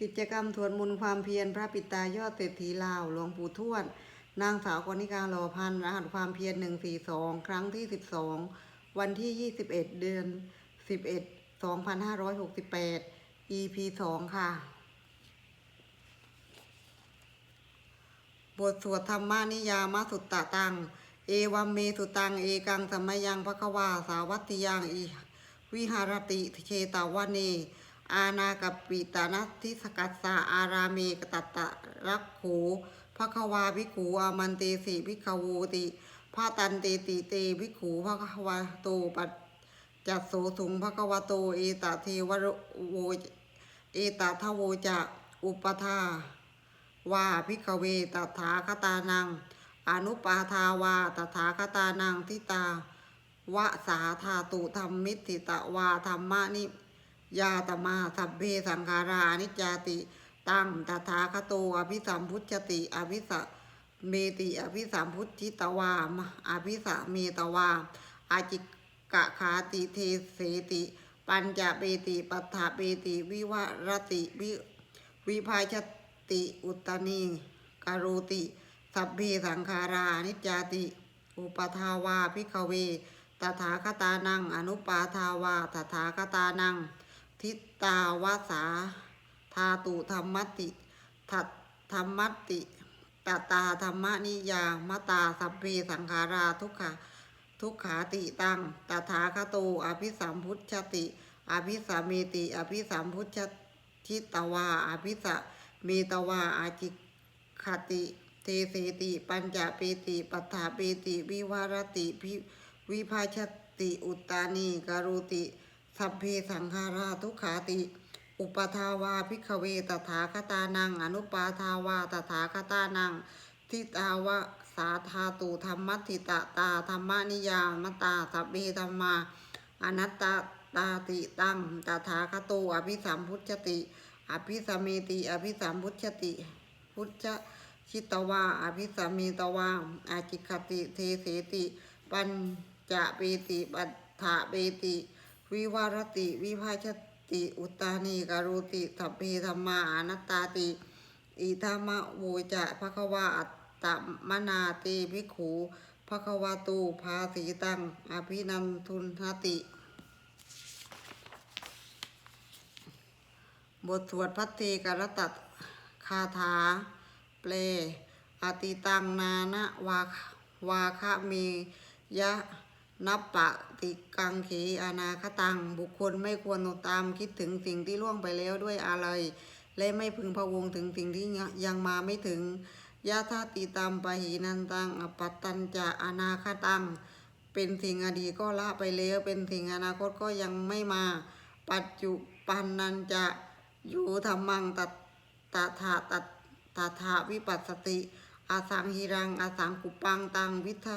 กิจกรรมทวนมุนความเพียรพระปิตายอดเศรษฐีลาวหลวงปู่ทวด นางสาวกนิการหล่อพันธ์รหัสความเพียรหนึ่งสี่สองครั้งที่สิบสองวันที่ยี่สิบเอ็ดเดือนสิบเอ็ดสองพันห้าร้อยหกสิบแปด EP สองค่ะ บทสวดธรรมานิยามสุตตะตัง เอวัมเมสุตัง เอกังสมมยังพะคะวาสาวัตติยังอีวิหารติเคตาวเน อาณากัปปิตานัทิสกัสสะอาราเมกตัตตะรักขูพะควาภิกขูอามันเตสิภิกขวูติพาตันเตติเตภิกขูพะควาโตปัจจัสโสสุงพะควะโตเอตเทวโวเอตทโวจะอุปทาว่าพิกเวตถาคตานัง อนุปาทาวาตถาคตานังทิตาวะสาธาตุธรรมมิติตะวาธรรมะนิ ยาตมาสัพเพสังขารานิจาติ ตังตถาคโตอภิสัมพุชติอภิสเมติอภิสัมพุทธิตวามอภิสเมตวาอาจิกะขาติเทเสติ ปัญจเปติปัฏฐเปติ วิวรติวิวิภาชติอุตตนีการุติสัพเพสังขารานิจจาติ อุปทาวาพิกเวตถาคตานัง อนุปาทาวาตถาคตานัง ทิตตาวาสาธาตุธรรมติทัตธรรมติตตาธรรมนิยามตาสัพเพสังขาราทุกขะทุกขาติตังตถาคโตอภิสัมพุชติ อภิสาเมติ อภิสัมพุชทิตวา อภิสะเมตวาอาจิคติเทเสติปัญจเปติปัฏฐาเปติวิวารติพิวิภาชติอุตตานีการุติ สัพเพสังขาราทุขาติ อุปทาวาพิกเวตถาคตานัง อนุปาทาวาตถาคตานัง ทิตาวะสาธาตุธรรมติตาตาธรรมนิยามตาสัพเพธรรมาอนัตตาตาติตังตถาคโตอภิสัมพุชติอภิสมเมติอภิสัมพุชติ พุทธชิตวาอภิสมเมตวาอาจิคติเทเสติ ปัญจะเปติปัฏฐาเปติ วิวารติ วิภาชติ อุตตานีการุติทัพเพธรรมาอนัตตาติ อิธามะโวจะภะควาอัตตมนาติภิกขูภะควาตูภาสีตังอภินันทุนหติ บทสวดพัทเทกรตัดคาถา เปลอติตังนานะวาวาคะมียะ นับปะติกังเขอนาคตัง บุคคลไม่ควรตามคิดถึงสิ่งที่ล่วงไปแล้วด้วยอะไร และไม่พึงพะวงถึงสิ่งที่ยังมาไม่ถึงยะธาติตามปะหีนันตังอปัตตัญจะอนาคตัง เป็นสิ่งอดีตก็ละไปแล้ว เป็นสิ่งอนาคตก็ยังไม่มา ปัจจุปันนันจะอยู่ธรรมังตัตถาตัตถาวิปัสสติ อาสังหิรังอาสังกุปังตังวิท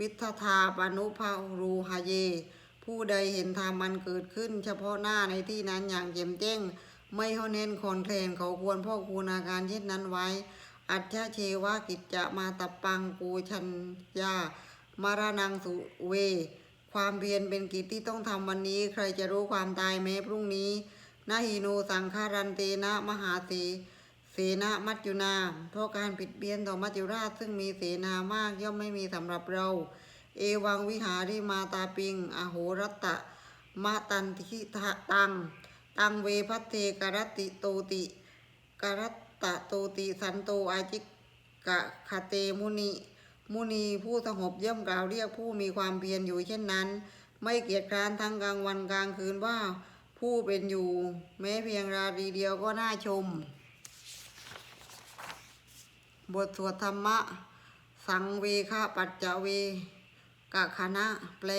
วิทธาปนุภารูหเย ผู้ใดเห็นธรรมมันเกิดขึ้น เฉพาะหน้าในที่นั้นอย่างแจ่มแจ้งไม่เขาเน้นคอนแคลนเขาควรพ่อคูณอาการเช่นนั้นไว้ อัจฉเชวะกิจจะมาตบปังกูชัญญามารนังสุเว ความเพียรเป็นกิจที่ต้องทำวันนี้ ใครจะรู้ความตายแม้พรุ่งนี้นาหินูสังฆารันเตนะมหาสีเส นามัจจุนา เพราะการผิดเบียนต่อมัจจุราชซึ่งมีเสนามากย่อมไม่มีสำหรับเรา เอวังวิหาริมาตาปิง อโหรัตตะมะตันทิทะตัง ตังเวพัตเทกรติโตติกรัตตะโตติสันโตอาจิกกะคาเตมุนีมุนีผู้สงบย่อมกล่าวเรียกผู้มีความเพียรอยู่เช่นนั้น ไม่เกียจคร้านทั้งกลางวันกลางคืนว่า ผู้เป็นอยู่ แม้เพียงราตรีเดียวก็น่าชม บทสวดธรรมะ สังเวคะปัจจเวกะคณะแปล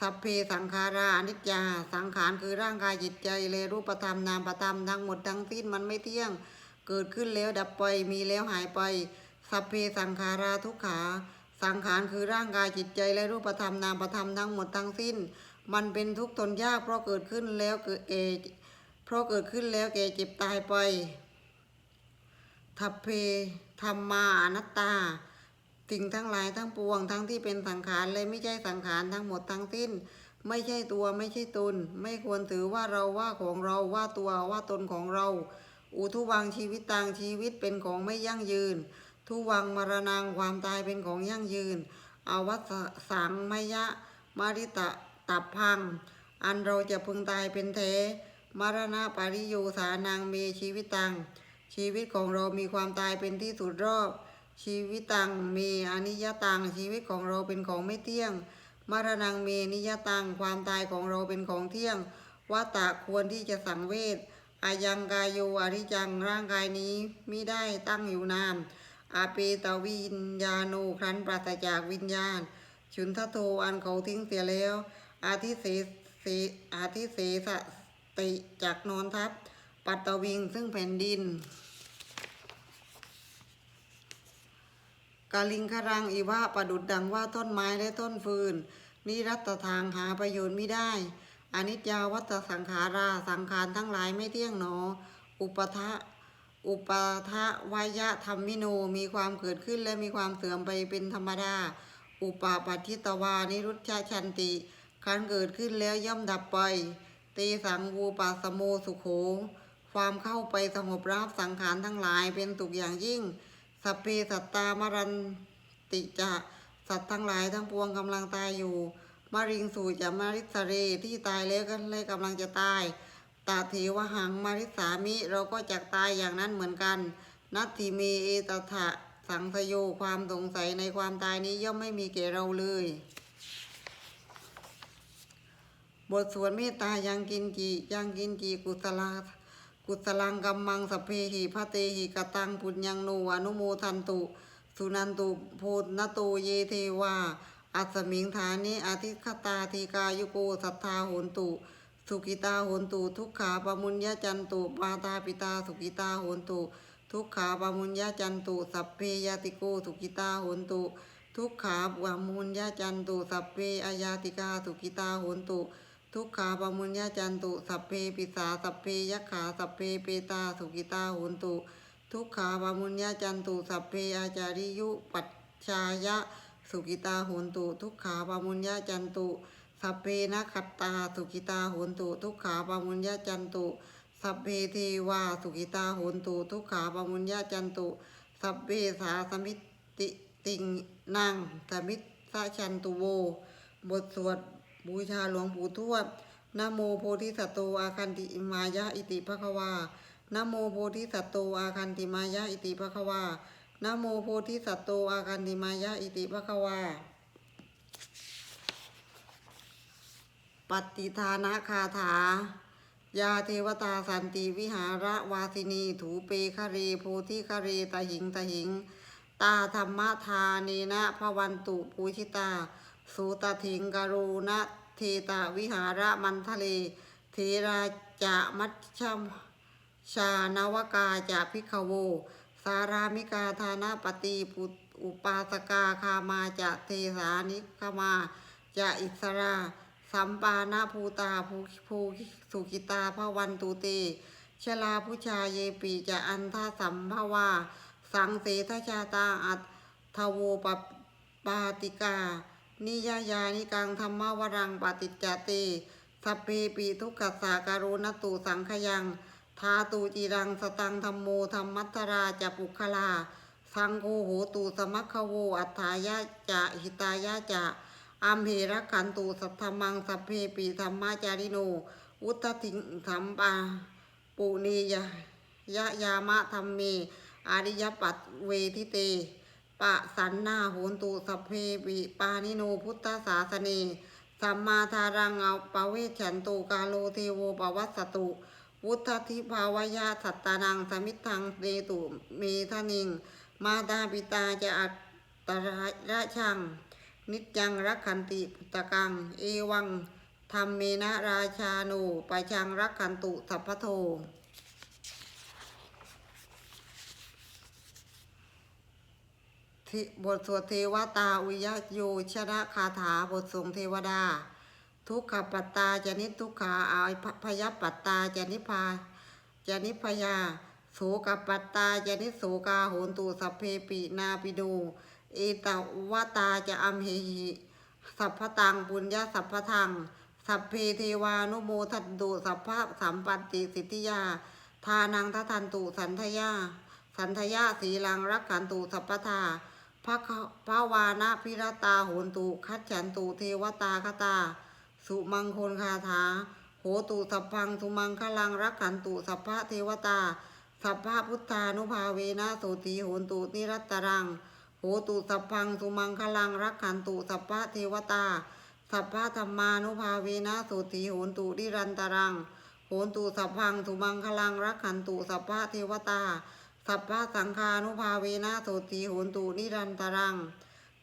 สัพเพสังขาราอนิจจา สังขารคือร่างกายจิตใจเลยรูปธรรมนามธรรมทั้งหมดทั้งสิ้นมันไม่เที่ยง เกิดขึ้นแล้วดับไปมีแล้วหายไป สัพเพสังขาราทุกขา สังขารคือร่างกายจิตใจและรูปธรรมนามธรรมทั้งหมดทั้งสิ้น มันเป็นทุกข์ทนยากเพราะเกิดขึ้นแล้วเกิดเอเพราะเกิดขึ้นแล้วแก่เจ็บตายไป ทัพเพธรรมาอนัตตาสิ่งทั้งหลายทั้งปวงทั้งที่เป็นสังขารและไม่ใช่สังขารทั้งหมดทั้งสิ้น ไม่ใช่ตัวไม่ใช่ตนไม่ควรถือว่าเราว่าของเราว่าตัวว่าตนของเรา อุทุวังชีวิตตังชีวิตเป็นของไม่ยั่งยืน ทุวังมรณงความตายเป็นของยั่งยืนอวัสสังมยะมาริตะตับพัง อันเราจะพึงตายเป็นแท้มรณะปริโยสานังเมชีวิตตัง ชีวิตของเรามีความตายเป็นที่สุดรอบ ชีวิตตังมีอนิยตัง ชีวิตของเราเป็นของไม่เที่ยงมรณงเมนิยตัง ความตายของเราเป็นของเที่ยงวัตตะควรที่จะสังเวชอายังกายโยอริจังร่างกายนี้มิได้ตั้งอยู่นานอาเปตวิญญาโนครั้นปราศจากวิญญาณ ชุนทโทอันเขาทิ้งเสียแล้ว อาทิเสสอาทิเสสติจากนอนทับ ปัตตวิงซึ่งแผ่นดิน กาลิงครังอีวะประดุดดังว่าต้นไม้และต้นฟืน นิรัตทางหาประโยชน์ไม่ได้อนิจจาวัตสังขาราสังขารทั้งหลายไม่เที่ยงหนอ อุปทะอุปทะวายะธรรมิโนมีความเกิดขึ้นและมีความเสื่อมไปเป็นธรรมดา อุปาปัติตวานิรุชาชันติคันเกิดขึ้นแล้วย่อมดับไปเตสังวูปาสโมสุโขความเข้าไปสงบรับสังขารทั้งหลายเป็นตุกอย่างยิ่ง สพเพสัตตามรันติจะสัตว์ทั้งหลายทั้งปวงกำลังตายอยู่มาริงสู่จะมาริสเรที่ตายแล้วก็เลยกำลังจะตาย ตาเทวหังมาริสามิเราก็จะตายอย่างนั้นเหมือนกัน นัตถิเมเอตถะสังสโยความสงสัยในความตายนี้ย่อมไม่มีแก่เราเลย บทสวดเมตตายังกินจียังกินจีกุศลา กุศลังกัมมังสเพหิพระเตหิกตังปุญญังโนอนุโมทันตุสุนันตุโพนโตเยเทวาอัสมิงฐานิอาทิคตาทีกายุโกสัทธาโหนตุ สุกิตาโหนตุ ทุกขาปมุญญาจันตุปาตาปิตาสุกิตาโหนตุ ทุกขาปมุญญาจันตุ สัพเพยาติโกสุกิตาโหนตุ ทุกขาปมุญญาจันตุ สัพเพอายาติกาสุกิตาโหนตุ ทุกขาปมุญญาจันตุสัพเพปิสาสัพเพยขาสัพเพเปตาสุกิตาโหนตุ ทุกขาปมุญญาจันตุสัพเพอาจาริยุปัจชายะสุกิตาโหนตุ ทุกขาปมุญญาจันตุสัพเพนะขัตตาสุกิตาโหนตุ ทุกขาปมุญญาจันตุสัพเพเทวาสุกิตาโหนตุ ทุกขาปมุญญาจันตุสัพเพสาสมิติติงนังสมิตสะชันตุโว บทสวด บูชาหลวงปู่ทวดนโมโพธิสัตโตอาคันติมายะอิติภควานโมโพธิสัตโตอาคันติมายะอิติภควานโมโพธิสัตโตอาคันติมายะอิติภควาปฏิทานะคาถา ยาเทวตาสันติวิหารวาสินีถูเปคะเรโพธิคะเรตะหิงตะหิง ตาธรรมทาเนนะพวันตุปูชิตา สุตถิงกรุณเทตาวิหารมันทะเล เทราจะมัชชมชานวกาจะพิกโว สารามิกาธานาปฏิปุอุปาสกาคามาจะเทสานิคมาจะอิสราสัมปานาภูตาภูภูสุกิตาพวันตุเตชลาผู้ชาเยปีจะอันทาสัมภวา สังเสทชาตาอัตทโวปปาติกา นิยายานิกังธรรมวรังปฏิจจเตสัพเพปีทุกขสาการุณตุสังขยังทาตูจิรังสตังธรรมโมธรรมัตราจะปุคลา สังโฆโหตุสมัคคโวอัฏฐายะจะหิตายะจะอัมเหรักขันตุสัทธมังสัพเพปีธรรมาจาริโนอุตถิงสัมปาปุเนยะยะยามะธรรมเมอาริยปัตเวทิเต ปะสันนาโหนตุสพเพปิปานิโนพุทธศาสเนสัมมาทารังเอาปเวชฉันตุกาโลเทโวปวัสสตุวุฒทิภาวยาสัตตานังสมิทธังเตตุเมทนิง มาตาปิตาจะอัตตระชัง นิจังรักขันติปุตกัง เอวังธรรมเมนะราชาโนปะชังรักขันตุสัพพโท บทสวดเทวตาอุยโยชนะคาถาบทสงเทวดา ทุกขปัตตาจนิทุกขาอาพยปัตตาจนิพาจนิพยาโสกปัตตาจนิโสกาโหนตุสัพเพปินาปิโดเอตวตาจะอัมเหหิสัพพตังปุญญาสัพพทัง สัพเพเทวานุโมทันตุสัพพสัมปันติสิทธิยา ทานังทัทันตุสันทยา สันทยาสีลังรักขันตุสัพพทา พระพระวานะพิรตาโหนตุ คัจฉันตุเทวตาคตา สุมังคลคาถา โหตุสัพพังสุมังคลังรักขันตุสัพพะเทวตา สัพพะพุทธานุภาเวนะโสติโหนตุนิรัตตรัง โหตุสัพพังสุมังคลังรักขันตุสัพพะเทวตา สัพพะธรรมานุภาเวนะโสติโหนตุนิรันตรัง โหนตุสัพพังสุมังคลังรักขันตุสัพพะเทวตา สัพพะสังฆานุภาเวนะโสติโหนตุนิรันตรัง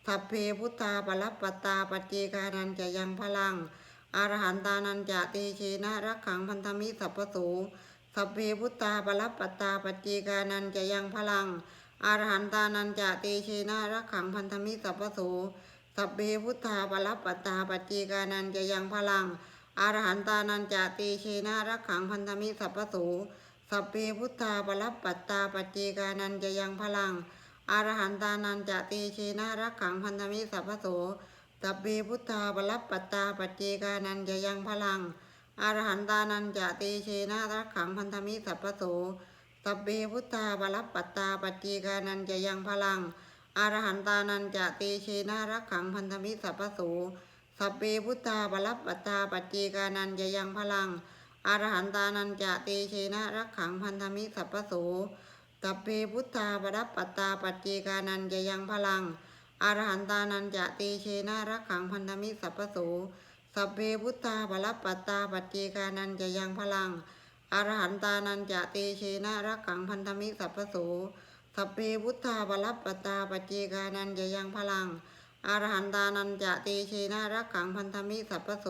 สัพเพพุทธาปรัปปตตาปัจเจกานันจะยังพลังอรหันตานันจะเตเชนะรักขังพันธมิสัพพโสสัพเพพุทธาปรัปปตตาปัจเจกานันจะยังพลังอรหันตานันจะเตเชนะรักขังพันธมิสัพพโสสัพเพพุทธาปรัปปตตาปัจเจกานันจะยังพลังอรหันตานันจะเตเชนะรักขังพันธมิสัพพโส สัพเพพุทธาปรัปปัตตาปัจเจกานันจะยังพลังอรหันตานันจะเตเชนะรักขังพันธมิสัพพโสสัพเพพุทธาปรัปปัตตาปัจเจกานันจะยังพลังอรหันตานันจะเตเชนะรักขังพันธมิสัพพโสสัพเพพุทธาปรัปปัตตาปัจเจกานันจะยังพลังอรหันตานันจะเตเชนะรักขังพันธมิสัพพโสสัพเพพุทธาปรัปปัตตาปัจเจกานันจะยังพลัง อรหันตานันจะเตเชนะรักขังพันธมิสัพพโสสัพเพพุทธาปรัปปัตตาปัจเจกานันจะยังพลังอรหันตานันจะเตเชนะรักขังพันธมิสัพพโสสัพเพพุทธาปรัปปัตตาปัจเจกานันจะยังพลังอรหันตานันจะเตเชนะรักขังพันธมิสัพพโสสัพเพพุทธาปรัปปัตตาปัจเจกานันจะยังพลังอรหันตานันจะเตเชนะรักขังพันธมิสัพพโส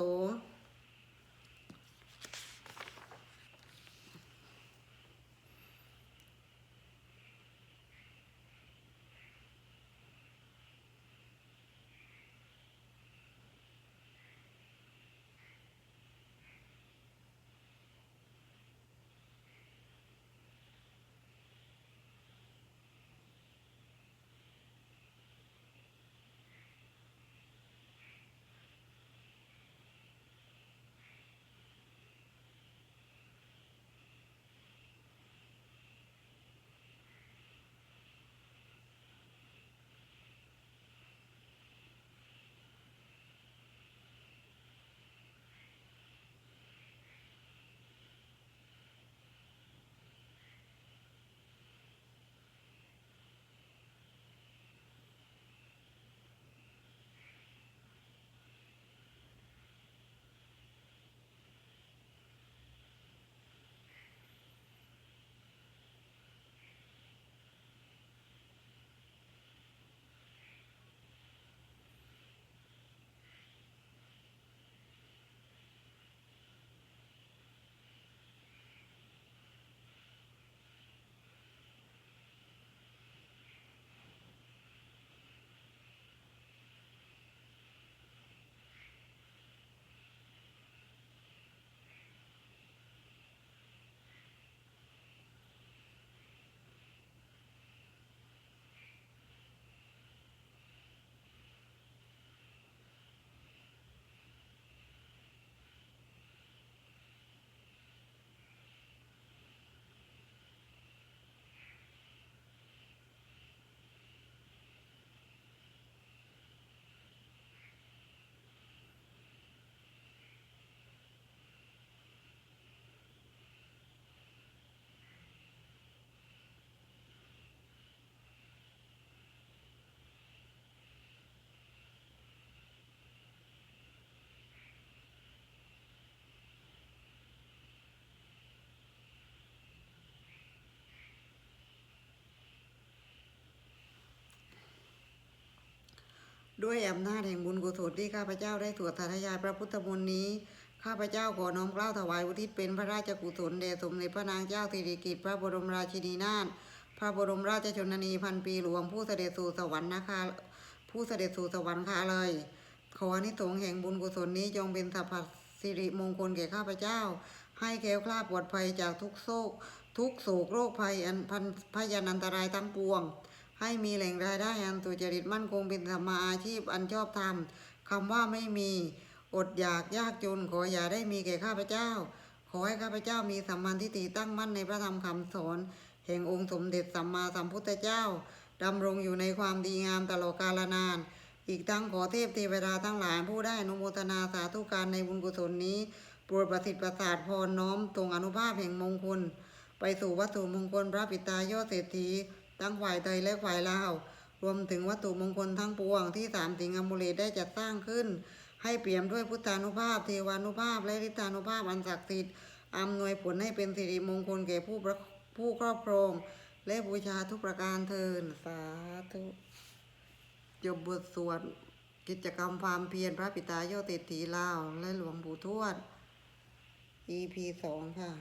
ด้วยอำนาจแห่งบุญกุศลที่ข้าพเจ้าได้สวดสาธยายพระพุทธมนต์นี้ ข้าพเจ้าขอน้อมเกล้าถวายอุทิศเป็นพระราชกุศลแด่สมเด็จพระนางเจ้าสิริกิติ์พระบรมราชินีนาถพระบรมราชชนนีพันปีหลวงผู้เสด็จสู่สวรรค์นะคะผู้เสด็จสู่สวรรค์ค่ะเลย ขออนิสงส์แห่งบุญกุศลนี้จงเป็นสัพพสิริมงคลแก่ข้าพเจ้า ให้แคล้วคลาดปลอดภัยจากทุกโศกทุกโศกโรคภัยอันพันพยันอันตรายทั้งปวง ให้มีแหล่งรายได้อันสุจริตมั่นคงเป็นธรรมาอาชีพอันชอบธรรมคำว่าไม่มีอดอยากยากจนขออย่าได้มีแก่ข้าพเจ้า ขอให้ข้าพเจ้ามีสัมมาทิฏฐิตั้งมั่นในพระธรรมคำสอน แห่งองค์สมเด็จสัมมาสัมพุทธเจ้าดำรงอยู่ในความดีงามตลอดกาลนาน อีกทั้งขอเทพเทวดาทั้งหลายผู้ได้อนุโมทนาสาธุการในบุญกุศลนี้โปรดประสิทธิ์ประสาทพรน้อมตรงอนุภาพแห่งมงคล ไปสู่วัตถุมงคลพระปิตายอดเศรษฐี ทั้งฝ่ายไทยและฝ่ายลาว รวมถึงวัตถุมงคลทั้งปวงที่สามสิงห์มุเลตได้จัดสร้างขึ้น ให้เปี่ยมด้วยพุทธานุภาพ เทวานุภาพ และฤทธานุภาพอันศักดิ์สิทธิ์อำนวยผลให้เป็นสิริมงคลแก่ผู้ผู้ครอบครอง และบูชาทุกประการเทินสาธุจบบทสวดกิจกรรมความเพียรพระปิตายอดเศรษฐีลาว และหลวงปู่ทวด EP สองค่ะ